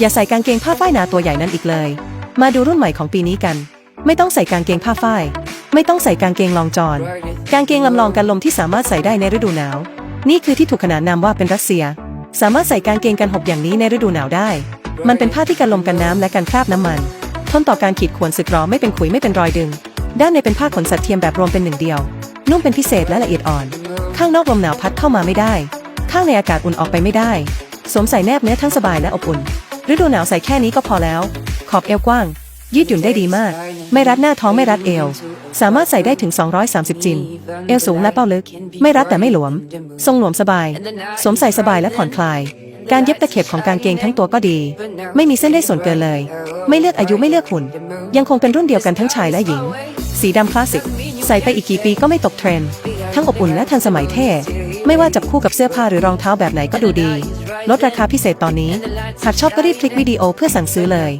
อย่าใส่กางเกงผ้าฝ้ายหนาตัวใหญ่นั้นอีกเลย มาดูรุ่นใหม่ของปีนี้กัน ไม่ต้องใส่กางเกงผ้าฝ้าย ไม่ต้องใส่กางเกงลองจอนกางเกงลำลองกันลมที่สามารถใส่ได้ในฤดูหนาว นี่คือที่ถูกขนานนามว่าเป็นรัสเซีย สามารถใส่กางเกงกันหบอย่างนี้ในฤดูหนาวได้ มันเป็นผ้าที่กันลมกันน้ำและกันคราบน้ำมัน ทนต่อการขีดข่วนสึกหรอไม่เป็นขุยไม่เป็นรอยดึง ด้านในเป็นผ้าขนสัตว์เทียมแบบรวมเป็นหนึ่งเดียว นุ่มเป็นพิเศษและละเอียดอ่อน ข้างนอกลมหนาวพัดเข้ามาไม่ได้ ข้างในอากาศอุ่นออกไปไม่ได้ สวมใส่แนบเนื้อทั้งสบายและอบอุ่น ฤดูหนาวใส่แค่นี้ก็พอแล้ว ขอบเอวกว้าง ยืดหยุ่นได้ดีมาก ไม่รัดหน้าท้องไม่รัดเอว สามารถใส่ได้ถึง 230 จิน เอวสูงและเป้าลึก ไม่รัดแต่ไม่หลวม ทรงหลวมสบาย สวมใส่สบายและผ่อนคลาย การเย็บตะเข็บของกางเกงทั้งตัวก็ดี ไม่มีเส้นได้ส่วนเกินเลย ไม่เลือกอายุไม่เลือกหุ่น ยังคงเป็นรุ่นเดียวกันทั้งชายและหญิง สีดำคลาสสิก ใส่ไปอีกกี่ปีก็ไม่ตกเทรนด์ ทั้งอบอุ่นและทันสมัยเท่ ไม่ว่าจับคู่กับเสื้อผ้าหรือรองเท้าแบบไหนก็ดูดี ลดราคาพิเศษตอนนี้ หากชอบก็รีบคลิกวิดีโอเพื่อสั่งซื้อเลย